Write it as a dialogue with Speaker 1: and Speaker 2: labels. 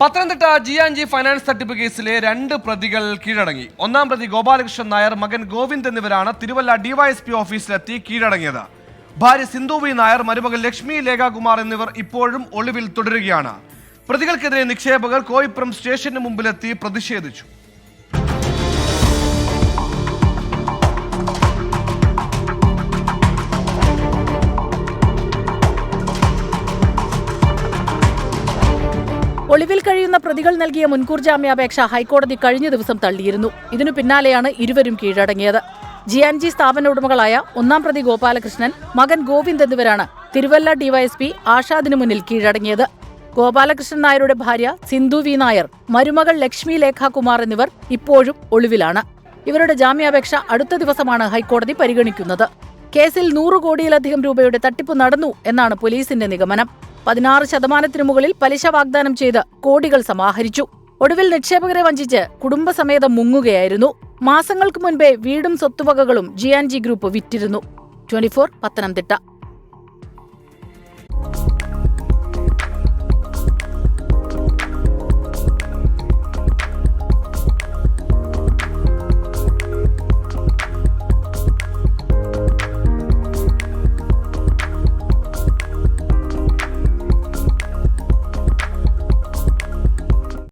Speaker 1: Pathanamthitta G and G finance തട്ടിപ്പ് കേസിലെ രണ്ട് പ്രതികൾ കീഴടങ്ങി. ഒന്നാം പ്രതി ഗോപാലകൃഷ്ണൻ നായർ മകൻ ഗോവിന്ദ് എന്നിവരാണ് തിരുവല്ല ഡിവൈഎസ്പി ഓഫീസിലെത്തി കീഴടങ്ങിയത്. ഭാര്യ സിന്ധുവി നായർ മരുമകൻ ലക്ഷ്മി ലേഖാകുമാർ എന്നിവർ ഇപ്പോഴും ഒളിവിൽ തുടരുകയാണ്. പ്രതികൾക്കെതിരെ നിക്ഷേപകർ കോയിപ്പുറം സ്റ്റേഷന് മുമ്പിലെത്തി പ്രതിഷേധിച്ചു.
Speaker 2: ഒളിവിൽ കഴിയുന്ന പ്രതികൾ നൽകിയ മുൻകൂർ ജാമ്യാപേക്ഷ ഹൈക്കോടതി കഴിഞ്ഞ ദിവസം തള്ളിയിരുന്നു. ഇതിനു പിന്നാലെയാണ് ഇരുവരും കീഴടങ്ങിയത്. ജി ആൻഡ് ജി സ്ഥാപന ഉടമകളായ ഒന്നാം പ്രതി ഗോപാലകൃഷ്ണൻ മകൻ ഗോവിന്ദ് എന്നിവരാണ് തിരുവല്ല ഡിവൈഎസ്പി ആഷാദിന് മുന്നിൽ കീഴടങ്ങിയത്. ഗോപാലകൃഷ്ണൻ നായരുടെ ഭാര്യ സിന്ധു വി നായർ മരുമകൾ ലക്ഷ്മി ലേഖാകുമാർ എന്നിവർ ഇപ്പോഴും ഒളിവിലാണ്. ഇവരുടെ ജാമ്യാപേക്ഷ അടുത്ത ദിവസമാണ് ഹൈക്കോടതി പരിഗണിക്കുന്നത്. കേസിൽ നൂറ് കോടിയിലധികം രൂപയുടെ തട്ടിപ്പ് നടന്നു എന്നാണ് പോലീസിന്റെ നിഗമനം. പതിനാറ് ശതമാനത്തിനു മുകളിൽ പലിശ വാഗ്ദാനം ചെയ്ത് കോടികൾ സമാഹരിച്ചു. ഒടുവിൽ നിക്ഷേപകരെ വഞ്ചിച്ച് കുടുംബസമേതം മുങ്ങുകയായിരുന്നു. മാസങ്ങൾക്ക് മുൻപേ വീടും സ്വത്തുവകകളും ജി ആൻഡ് ജി ഗ്രൂപ്പ് വിറ്റിരുന്നു. ട്വന്റി പത്തനംതിട്ട.